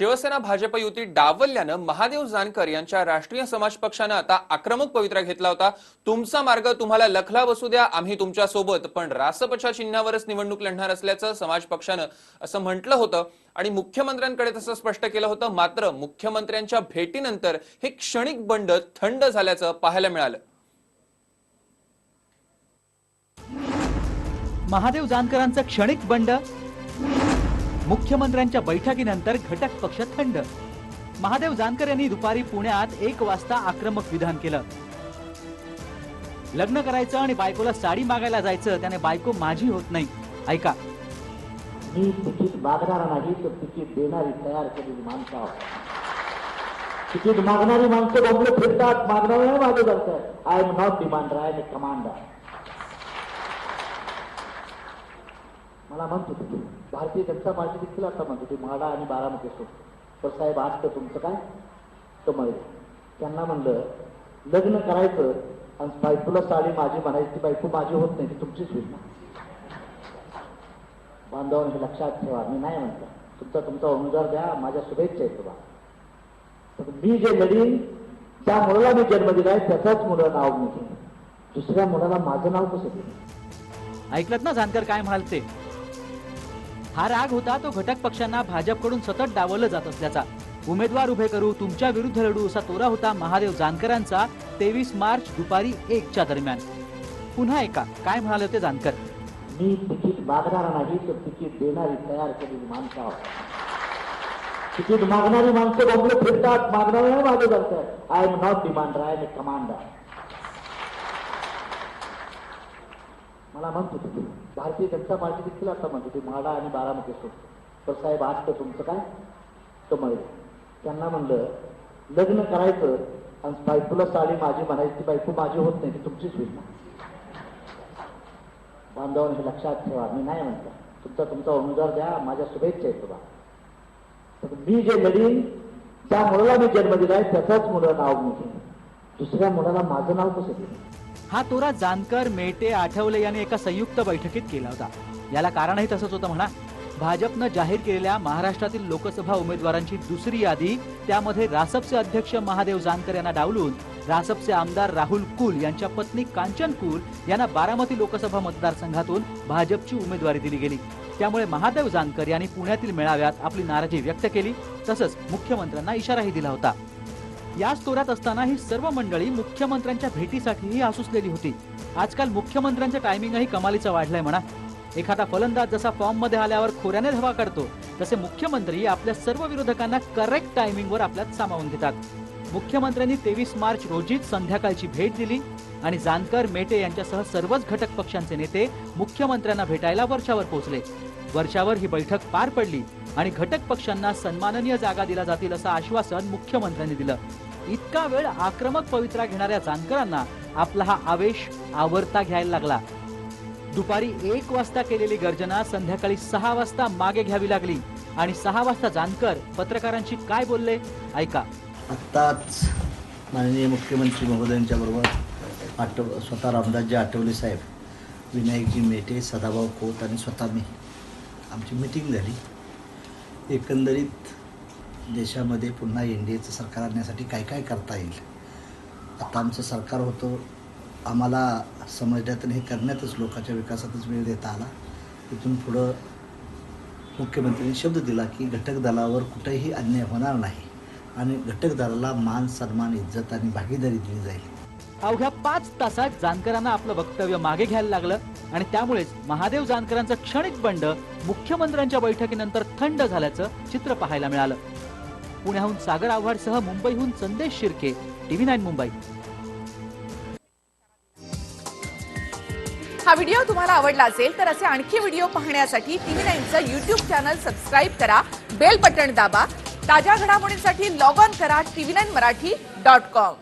शिवसेना भाजप युती डावलल्यानं महादेव जानकर यांच्या राष्ट्रीय समाज पक्षानं आता आक्रमक पवित्रा घेतला होता. तुमचा मार्ग तुम्हाला लखला बसू द्या आम्ही तुमच्यासोबत. पण रासपच्या चिन्हावरच निवडणूक लढणार असल्याचं समाज पक्षानं असं म्हटलं होतं. आणि मुख्यमंत्र्यांकडे तसं स्पष्ट केलं होतं मात्र मुख्यमंत्र्यांच्या भेटीनंतर हे क्षणिक बंड थंड झाल्याचं पाहायला मिळालं. महादेव जानकरांचं क्षणिक बंड? मुख्यमंत्र्यांच्या बैठकीनंतर घटक पक्ष थंड. महादेव जानकर यांनी दुपारी पुण्यात एक वाजता आक्रमक विधान केलं. लग्न करायचं आणि बायकोला साडी मागायला जायचं त्याने बायको माझी होत नाही. ऐका. मी तिकीट मागणार नाही तर तिकीट देणारी तयार केलेली माणसं आहोत. तिकीट मागणारी माणसं बंगले फिरतात मागणार नाही मागे जातात. I am not demander I am commander मला म्हणत होते भारतीय जनता पार्टी देखील आता म्हणत होती म्हाडा आणि बारामती असो तर साहेब आज तर तुमचं काय? तर त्यांना म्हणलं लग्न करायचं आणि बायकोला साडी माझी म्हणायची ती बायको माझी होत नाही ती तुमचीच होईल ना. बांधवांनी लक्षात ठेवा मी नाही म्हणतो. तुमचा तुमचा उमेदवार द्या माझ्या शुभेच्छा आहेत तुला पण मी जे लढीन त्या मुलाला मी जन्म दिलाय त्याचाच मुलं नाव मी दुसऱ्या मुलाला माझं नाव कसं घेईन? ऐकलं ना जानकर काय म्हणाल ते हा राग होता तो घटक पक्षांना भाजपकडून सतत डावलं जात असल्याचा. उमेदवार उभे करू तुमच्या विरुद्ध लढू असा तोरा होता महादेव जानकरांचा तेवीस मार्च दुपारी एकच्या दरम्यान. पुन्हा एका काय म्हणाले होते जानकर? मी तिकीट मागणार नाही तर तिकीट देणारी तयार केलेली माणसं तिकीट मागणारी माणसं बंगले फिरतात मागणारे नाही मागे जातात. I am not demander I am commander मला म्हणतो होते भारतीय जनता पार्टी देखील आता म्हणते ते म्हाडा आणि बारामती असतो तर साहेब आज तर तुमचं काय? कमळ त्यांना म्हणलं लग्न करायचं आणि बायकोला साडी माझी म्हणायची ती बायको माझी होत नाही ती तुमचीच होईल बांधवांनी हे लक्षात ठेवा. मी नाही म्हणतो. तुमचा तुमचा उमेदवार द्या माझ्या शुभेच्छा आहेत तुला तर मी जे लढीन त्या मुलाला मी जन्म दिलाय त्याचाच मुलं नाव मी दुसऱ्या मुलाला माझं नाव कसं दिलं हा तोरा जानकर मेटे आठवले यांनी एका संयुक्त बैठकीत केला होता. याला कारणही तसंच होतं म्हणा. भाजपनं जाहीर केलेल्या महाराष्ट्रातील लोकसभा उमेदवारांची दुसरी यादी त्यामध्ये रासपचे अध्यक्ष महादेव जानकर यांना डावलून रासपचे आमदार राहुल कुल यांच्या पत्नी कांचन कुल यांना बारामती लोकसभा मतदारसंघातून भाजपची उमेदवारी दिली गेली. त्यामुळे महादेव जानकर यांनी पुण्यातील मेळाव्यात आपली नाराजी व्यक्त केली तसंच मुख्यमंत्र्यांना इशाराही दिला होता. या स्टोरात असताना ही सर्व मंडळी मुख्यमंत्र्यांच्या भेटीसाठीही आसुसलेली होती. आजकाल मुख्यमंत्र्यांचं टायमिंगही कमालीचं वाढलंय म्हणा. एखादा फलंदाज जसा फॉर्ममध्ये आल्यावर खोऱ्याने धावा काढतो तसे मुख्यमंत्री आपल्या सर्व विरोधकांना करेक्ट टायमिंगवर आपल्यात सामावून घेतात. मुख्यमंत्र्यांनी तेवीस मार्च रोजीच संध्याकाळची भेट दिली आणि जानकर मेटे यांच्यासह सर्वच घटक पक्षांचे नेते मुख्यमंत्र्यांना भेटायला वर्षावर पोहोचले. वर्षावर ही बैठक पार पडली. आणि घटक पक्षांना सन्माननीय जागा दिल्या जातील असं आश्वासन मुख्यमंत्र्यांनी दिलं. इतका वेळ आक्रमक पवित्रा घेणाऱ्या जानकरांना आपला हा आवेश आवरता घ्यायला लागला. दुपारी एक वाजता केलेली गर्जना संध्याकाळी सहा वाजता मागे घ्यावी लागली. आणि सहा वाजता जानकर पत्रकारांशी काय बोलले? ऐका. आत्ताच माननीय मुख्यमंत्री महोदयांच्या बरोबर आठव स्वतः रामदासजी आठवले साहेब विनायकजी मेटे सदाभाऊ खोत आणि स्वतः मी. आमची मिटिंग झाली. एकंदरीत देशामध्ये पुन्हा एन डी एचं सरकार आणण्यासाठी काय काय करता येईल? आता आमचं सरकार होतं आम्हाला समजण्यात आणि हे करण्यातच लोकांच्या विकासातच वेळ देता आला. तिथून पुढं मुख्यमंत्र्यांनी शब्द दिला की घटक दलावर कुठेही अन्याय होणार नाही आणि घटक दलाला मान सन्मान इज्जत आणि भागीदारी दिली जाईल. अवघ्या पाच तासात जानकरांना आपलं वक्तव्य मागे घ्यायला लागलं. आणि त्यामुळेच महादेव जानकरांचं क्षणिक बंड मुख्यमंत्र्यांच्या बैठकीनंतर थंड झाल्याचं चित्र पाहायला मिळालं. पुण्याहून सागर आव्हाडसह मुंबईहून संदेश शिर्के टीव्ही नाईन मुंबई. हा व्हिडिओ तुम्हाला आवडला असेल तर असे आणखी व्हिडिओ पाहण्यासाठी टीव्ही नाईनचं युट्यूब चॅनल सबस्क्राईब करा बेल बटन दाबा ताज्या घडामोडींसाठी लॉग ऑन करा TV nine Marathi dot com